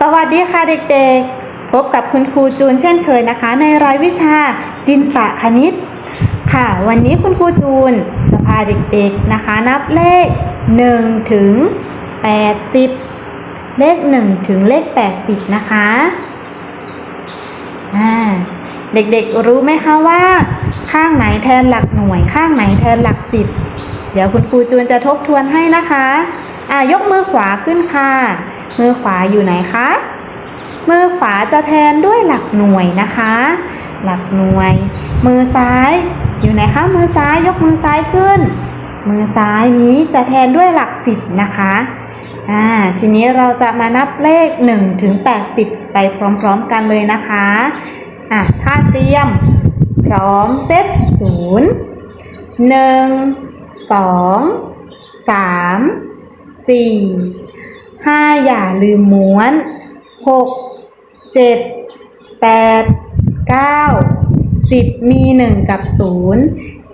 สวัสดีค่ะเด็กๆ พบกับคุณครูจูนเช่นเคยนะคะ ในรายวิชาจินตคณิต ค่ะ วันนี้คุณครูจูนจะพาเด็กๆนะคะ นับเลข1ถึง80 เลข 1 ถึงเลข 80 นะคะอ่าเด็กๆรู้ไหมคะว่า ข้างไหนแทนหลักหน่วย ข้างไหนแทนหลักสิบเดี๋ยวคุณครูจูนจะทบทวนให้นะคะ อ่ายกมือขวาขึ้นค่ะ มือขวาอยู่ไหนคะ มือขวาจะแทนด้วยหลักหน่วยนะคะ หลักหน่วย มือซ้าย อยู่ไหนคะ มือซ้ายยกมือซ้ายขึ้น มือซ้ายนี้จะแทนด้วยหลักสิบนะคะอ่าทีนี้เราจะมานับเลข1ถึง80 ไปพร้อมๆกันเลยนะคะอะถ้าเตรียม พร้อมเซตศูนย์หนึ่งสองสามสี่ ห้าอย่าลืมม้วนหกเจ็ดแปดเก้าสิบมีหนึ่งกับศูนย์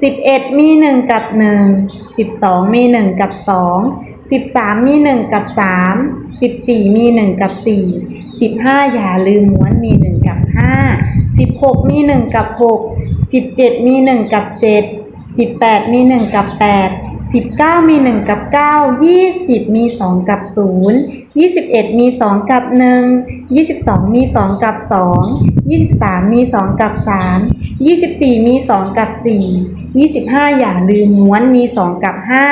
สิบเอ็ดมีหนึ่งกับหนึ่งสิบสองมีหนึ่งกับสองสิบสามมีหนึ่งกับสามสิบสี่มีหนึ่งกับสี่สิบห้าอย่าลืมม้วนมีหนึ่งกับห้าสิบหกมีหนึ่งกับหกสิบเจ็ดมีหนึ่งกับเจ็ดสิบแปดมีหนึ่งกับแปด สิบเก้ามีหนึ่งกับเก้ายี่สิบมีสองกับศูนย์ยี่สิบเอ็ดมีสองกับหนึ่งยี่สิบสองมีสองกับสองยี่สิบสามมีสองกับสามยี่สิบสี่มีสองกับสี่ยี่สิบห้าอย่าลืมม้วนมีสองกับห้า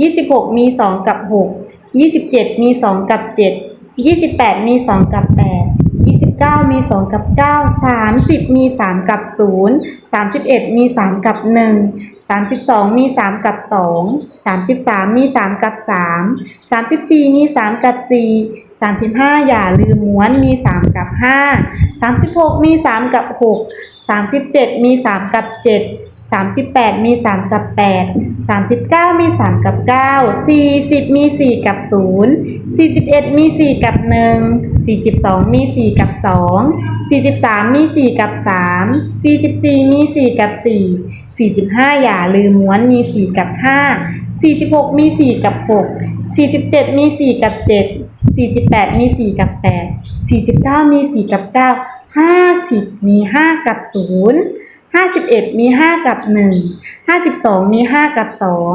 ยี่สิบหกมีสองกับหกยี่สิบเจ็ดมีสองกับเจ็ดยี่สิบแปดมีสองกับแปดยี่สิบเก้ามีสองกับเก้าสามสิบมีสามกับศูนย์สามสิบเอ็ดมีสามกับหนึ่ง สามสิบสองมีสามกับสองสามสิบสามมีสามกับสามสามสิบสี่มีสามกับสี่สามสิบห้าอย่าลืมม้วนมีสามกับห้าสามสิบหกมีสามกับหกสามสิบเจ็ดมีสามกับเจ็ดสามสิบแปดมีสามกับแปดสามสิบเก้ามีสามกับเก้าสี่สิบมีสี่กับศูนย์สี่สิบเอ็ดมีสี่กับหนึ่งสี่สิบสองมีสี่กับสองสี่สิบสามมีสี่กับสามสี่สิบสี่มีสี่กับสี่สี่สิบห้าอย่าลืมม้วนมีสี่กับห้าสี่สิบหกมีสี่กับหกสี่สิบเจ็ดมีสี่กับเจ็ดสี่สิบแปดมีสี่กับแปดสี่สิบเก้ามีสี่กับเก้าห้าสิบมีห้ากับศูนย์ ห้าสิบเอ็ดมีห้ากับหนึ่งห้าสิบสองมีห้ากับสอง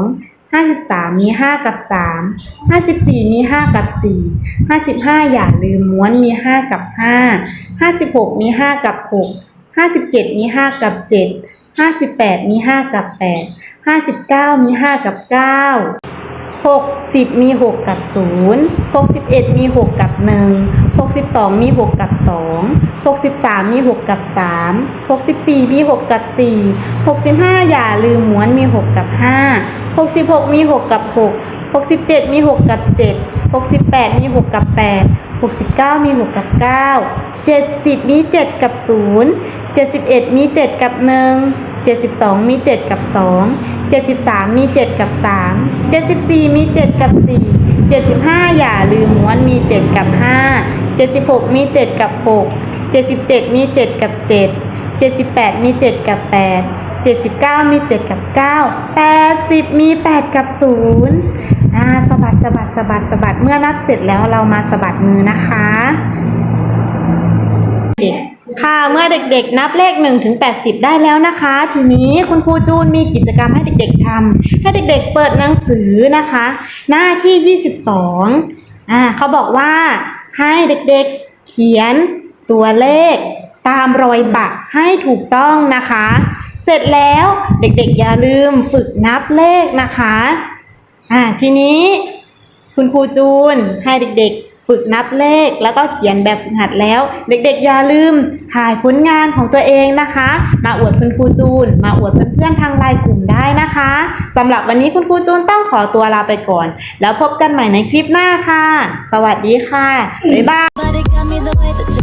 ห้าสิบสามมีห้ากับสามห้าสิบสี่มีห้ากับสี่ห้าสิบห้าอย่าลืมม้วนมีห้ากับห้าห้าสิบหกมีห้ากับหกห้าสิบเจ็ดมีห้ากับเจ็ดห้าสิบแปดมีห้ากับแปดห้าสิบเก้ามีห้ากับเก้าหกสิบมีหกกับศูนย์หกสิบเอ็ดมีหกกับหนึ่ง หกสิบสองมีหกกับสองหกสิบสามมีหกกับสามหกสิบสี่มีหกกับสี่หกสิบห้าอย่าลืมม้วนมีหกกับห้าหกสิบหกมีหกกับหกหกสิบเจ็ดมีหกกับเจ็ดหกสิบแปดมีหกกับแปดหกสิบเก้ามีหกกับเก้าเจ็ดสิบมีเจ็ดกับศูนย์เจ็ดสิบเอ็ดมีเจ็ดกับหนึ่งเจ็ดสิบสองมีเจ็ดกับสองเจ็ดสิบสามมีเจ็ดกับสามเจ็ดสิบสี่มีเจ็ดกับสี่เจ็ดสิบห้าอย่าลืมม้วนมีเจ็ดกับห้า เจ็ดสิบหกมีเจ็ดกับหกเจ็ดสิบเจ็ดมีเจ็ดกับเจ็ดเจ็ดสิบแปดมีเจ็ดกับแปดเจ็ดสิบเก้ามีเจ็ดกับเก้าแปดสิบมีแปดกับศูนย์อ่าสะบัดสะบัดสะบัดสะบัดเมื่อนับเสร็จแล้วเรามาสะบัดมือนะคะค่ะเมื่อเด็กๆ นับเลข1ถึง80 ได้แล้วนะคะ ทีนี้คุณครูจูนมีกิจกรรมให้เด็กๆทำให้เด็กๆเปิดหนังสือนะคะ หน้าที่ 22อ่าเขาบอกว่า ให้เด็กๆ เขียนตัวเลข ตามรอยปักให้ถูกต้องนะคะ เสร็จแล้วเด็กๆ อย่าลืมฝึกนับเลขนะคะ อ่าทีนี้คุณครูจูนให้เด็กๆ ฝึกนับเลขแล้วก็เขียนแบบฝึกหัดแล้ว เด็กๆอย่าลืมถ่ายผลงานของตัวเองนะคะ มาอวดคุณครูจูน มาอวดเพื่อนๆทางไลน์กลุ่มได้นะคะสำหรับวันนี้คุณครูจูนต้องขอตัวลาไปก่อน แล้วพบกันใหม่ในคลิปหน้าค่ะ สวัสดีค่ะบ๊ายบาย